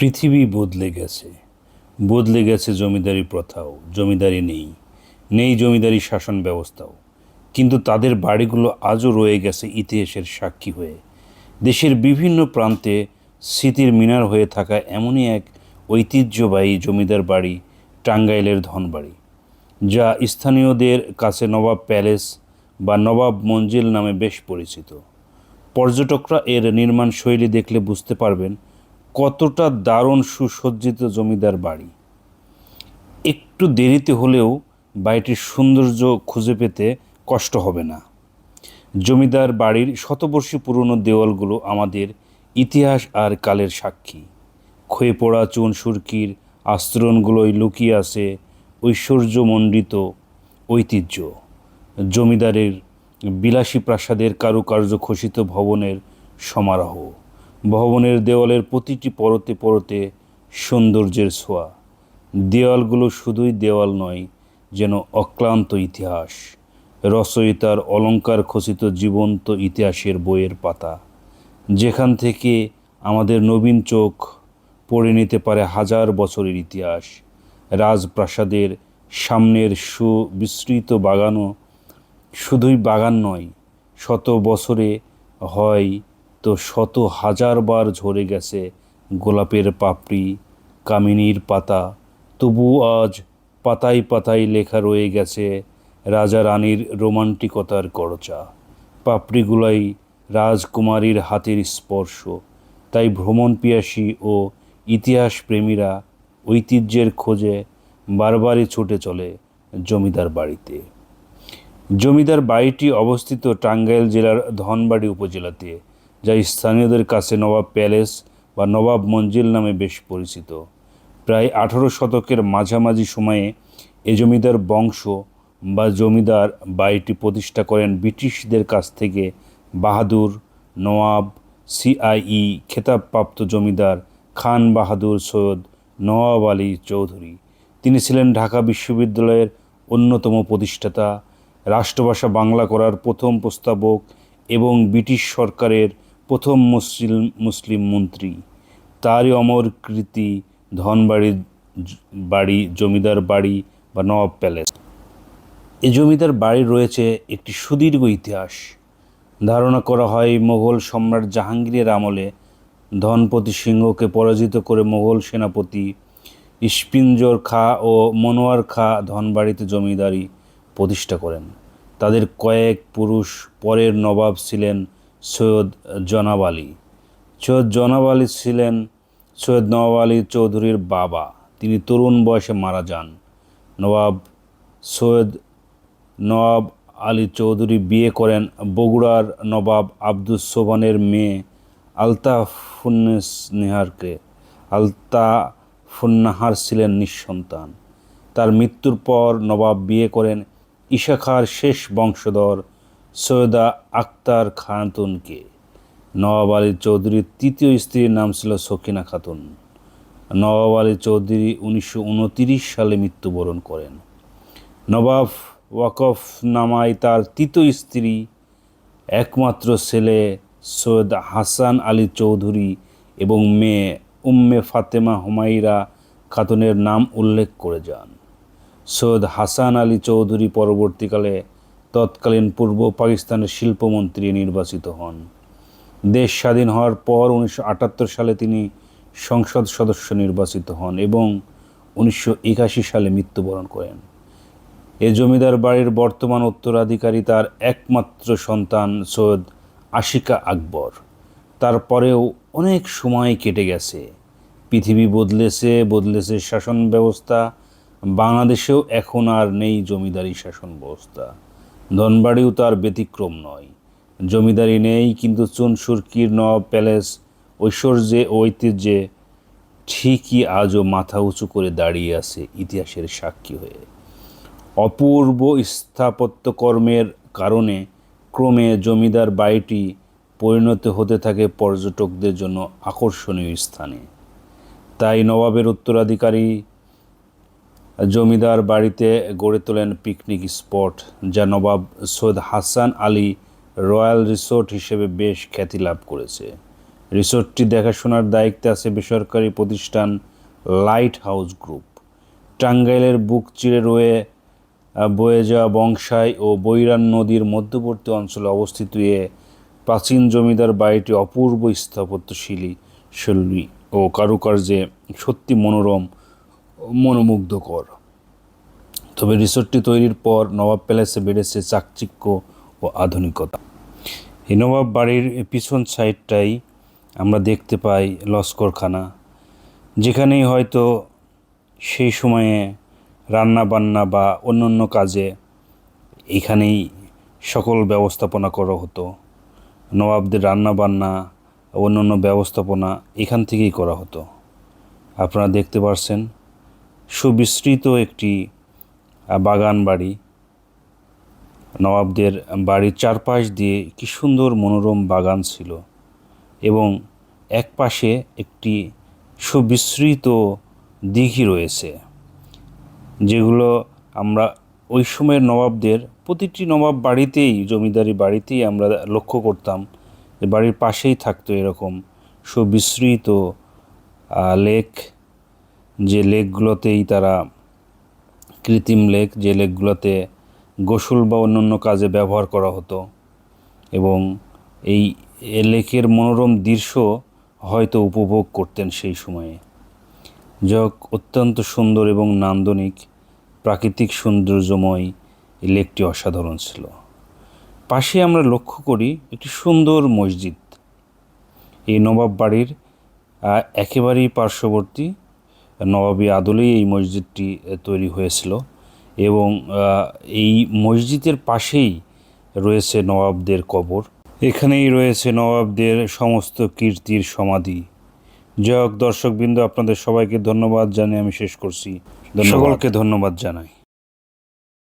পৃথিবী বদলে গেছে। বদলে গেছে জমিদারি প্রথাও। জমিদারি নেই। নেই জমিদারি শাসন ব্যবস্থাও। কিন্তু তাদের বাড়িগুলো আজও রয়ে গেছে ইতিহাসের সাক্ষী হয়ে। দেশের বিভিন্ন প্রান্তে স্মৃতির মিনার হয়ে থাকা এমনই এক ঐতিহ্যবাহী জমিদার বাড়ি, টাঙ্গাইলের ধনবাড়ি, যা স্থানীয়দের কাছে নবাব প্যালেস বা নবাব মঞ্জিল নামে বেশ পরিচিত। পর্যটকরা এর নির্মাণ শৈলী দেখলে বুঝতে পারবেন কতটা দারুণ সুসজ্জিত জমিদার বাড়ি। একটু দেরিতে হলেও বাড়িটির সৌন্দর্য খুঁজে পেতে কষ্ট হবে না। জমিদার বাড়ির শতবর্ষী পুরনো দেওয়ালগুলো আমাদের ইতিহাস আর কালের সাক্ষী। ক্ষয়ে পড়া চুন সুরকির আস্তরণগুলোই লুকিয়ে আছে ঐশ্বর্যমণ্ডিত ঐতিহ্য। জমিদারের বিলাসী প্রাসাদের কারুকার্য খচিত ভবনের সমারোহ। ভবনের দেওয়ালের প্রতিটি পরতে পরতে সৌন্দর্যের ছোঁয়া। দেওয়ালগুলো শুধুই দেওয়াল নয়, যেন অক্লান্ত ইতিহাস। রচয়িতার অলংকার খচিত জীবন্ত ইতিহাসের বইয়ের পাতা। যেখান থেকে আমাদের নবীন চোখ পড়ে নিতে পারে হাজার বছরের ইতিহাস। রাজপ্রাসাদের সামনের সুবিস্তৃত বাগানও শুধুই বাগান নয়, শত বছরে হয় তো শত হাজারবার ঝরে গেছে গোলাপের পাপড়ি, কামিনীর পাতা। তবু আজ পাতায় পাতায় লেখা রয়ে গেছে রাজা রানীর রোমান্টিকতার করচা পাপড়িগুলাই রাজকুমারীর হাতের স্পর্শ। তাই ভ্রমণ পিয়াসী ও ইতিহাস প্রেমীরা ঐতিহ্যের খোঁজে বারবারই ছুটে চলে জমিদার বাড়িতে। জমিদার বাড়িটি অবস্থিত টাঙ্গাইল জেলার ধনবাড়ি উপজেলাতে। যা স্থানীয়দের কাছে নবাব প্যালেস বা নবাব মঞ্জিল নামে বেশ পরিচিত। প্রায় আঠারো শতকের মাঝামাঝি সময়ে এ জমিদার বংশ বা জমিদার বাড়িটি প্রতিষ্ঠা করেন ব্রিটিশদের কাছ থেকে বাহাদুর, নওয়াব, সিআইই, খেতাবপ্রাপ্ত জমিদার খান বাহাদুর সৈয়দ নওয়াব আলী চৌধুরী। তিনি ছিলেন ঢাকা বিশ্ববিদ্যালয়ের অন্যতম প্রতিষ্ঠাতা, রাষ্ট্রভাষা বাংলা করার প্রথম প্রস্তাবক এবং ব্রিটিশ সরকারের প্রথম মুসলিম মুসলিম মন্ত্রী। তারই অমর কৃতি, ধনবাড়ির বাড়ি, জমিদার বাড়ি বা নবাব প্যালেস। এই জমিদার বাড়ির রয়েছে একটি সুদীর্ঘ ইতিহাস। ধারণা করা হয় মোগল সম্রাট জাহাঙ্গীরের আমলে ধনপতি সিংহকে পরাজিত করে মোগল সেনাপতি ইস্পিঞ্জর খা ও মনোয়ার খা ধনবাড়িতে জমিদারি প্রতিষ্ঠা করেন। তাদের কয়েক পুরুষ পরের নবাব ছিলেন সৈয়দ জনাব আলী। সৈয়দ জনাব আলী ছিলেন সৈয়দ নওয়াব আলী চৌধুরীর বাবা। তিনি তরুণ বয়সে মারা যান। নবাব সৈয়দ নওয়াব আলী চৌধুরী বিয়ে করেন বগুড়ার নবাব আব্দুস সোবানের মেয়ে আলতাফুন্নেস নেহারকে। আলতাফুন্নাহার ছিলেন নিঃসন্তান। তার মৃত্যুর পর নবাব বিয়ে করেন ঈশা খাঁর শেষ বংশধর সৈয়দা আক্তার খাতুনকে। নওয়াব আলী চৌধুরীর তৃতীয় স্ত্রীর নাম ছিল সকিনা খাতুন। নওয়াব আলী চৌধুরী উনিশশো সালে মৃত্যুবরণ করেন। নবাব ওয়াকফ নামায় তার তৃতীয় স্ত্রী, একমাত্র ছেলে সৈয়দ হাসান আলী চৌধুরী এবং মেয়ে উম্মে ফাতেমা হুমাইরা খাতুনের নাম উল্লেখ করে যান। সৈয়দ হাসান আলী চৌধুরী পরবর্তীকালে তৎকালীন পূর্ব পাকিস্তানের শিল্পমন্ত্রী নির্বাচিত হন। দেশ স্বাধীন হওয়ার পর উনিশশো আটাত্তর সালে তিনি সংসদ সদস্য নির্বাচিত হন এবং উনিশশো একাশি সালে মৃত্যুবরণ করেন। এ জমিদার বাড়ির বর্তমান উত্তরাধিকারী তার একমাত্র সন্তান সৈয়দ আশিকা আকবর। তারপরেও অনেক সময় কেটে গেছে। পৃথিবী বদলেছে বদলেছে শাসন ব্যবস্থা। বাংলাদেশেও এখন আর নেই জমিদারি শাসন ব্যবস্থা। ধনবাড়িও তার ব্যতিক্রম নয়। জমিদারি নেই, কিন্তু চুন সুরকির নব প্যালেস, ঐশ্বর্যে ও ঐতিহ্যে ঠিকই আজও মাথা উঁচু করে দাঁড়িয়ে আছে ইতিহাসের সাক্ষী হয়ে। অপূর্ব স্থাপত্যকর্মের কারণে ক্রমে জমিদার বাড়িটি পরিণত হতে থাকে পর্যটকদের জন্য আকর্ষণীয় স্থানে। তাই নবাবের উত্তরাধিকারী জমিদার বাড়িতে গড়ে তোলেন পিকনিক স্পট, যা নবাব সৈয়দ হাসান আলী রয়্যাল রিসোর্ট হিসেবে বেশ খ্যাতি লাভ করেছে। রিসোর্টটি দেখাশোনার দায়িত্বে আছে বেসরকারি প্রতিষ্ঠান লাইট হাউস গ্রুপ। টাঙ্গাইলের বুক চিরে রয়ে বয়ে যাওয়া বংশাই ও বৈরান নদীর মধ্যবর্তী অঞ্চলে অবস্থিত এ প্রাচীন জমিদার বাড়িটি অপূর্ব স্থাপত্যশৈলী, শৈলী ও কারুকার্যে সত্যি মনোরম মনোমুগ্ধকর। তবে রিসোর্টটি তৈরির পর নবাব প্যালেসে বেড়েছে চাকচিক্য ও আধুনিকতা। এই নবাব বাড়ির পিছন সাইডটাই আমরা দেখতে পাই লস্করখানা, যেখানেই হয়তো সেই সময়ে রান্না বান্না বা অন্যান্য কাজে এখানেই সকল ব্যবস্থাপনা করা হতো। নবাবদের রান্না বান্না অন্যান্য ব্যবস্থাপনা এখান থেকেই করা হতো। আপনারা দেখতে পারছেন সুবিস্তৃত একটি বাগান বাড়ি। নবাবদের বাড়ির চারপাশ দিয়ে কি সুন্দর মনোরম বাগান ছিল এবং এক পাশে একটি সুবিস্তৃত দিঘি রয়েছে, যেগুলো আমরা ওই সময়ের নবাবদের, প্রতিটি নবাব বাড়িতেই, জমিদারি বাড়িতেই আমরা লক্ষ্য করতাম বাড়ির পাশেই থাকতো এরকম সুবিস্তৃত লেক যে লেকগুলোতেই তারা কৃত্রিম লেক, যে লেকগুলোতে গোসল বা অন্যান্য কাজে ব্যবহার করা হতো এবং এই লেকের মনোরম দৃশ্য হয়তো উপভোগ করতেন সেই সময়ে। যাক, অত্যন্ত সুন্দর এবং নান্দনিক, প্রাকৃতিক সৌন্দর্যময় এই লেকটি অসাধারণ ছিল। পাশে আমরা লক্ষ্য করি একটি সুন্দর মসজিদ। এই নবাব বাড়ির একেবারেই পার্শ্ববর্তী নবাবী আদলেই এই মসজিদটি তৈরি হয়েছিল এবং এই মসজিদের পাশেই রয়েছে নবাবদের কবর। এখানেই রয়েছে নবাবদের সমস্ত কীর্তির সমাধি। যাই হোক দর্শকবৃন্দ আপনাদের সবাইকে ধন্যবাদ জানিয়ে আমি শেষ করছি। সকলকে ধন্যবাদ জানাই।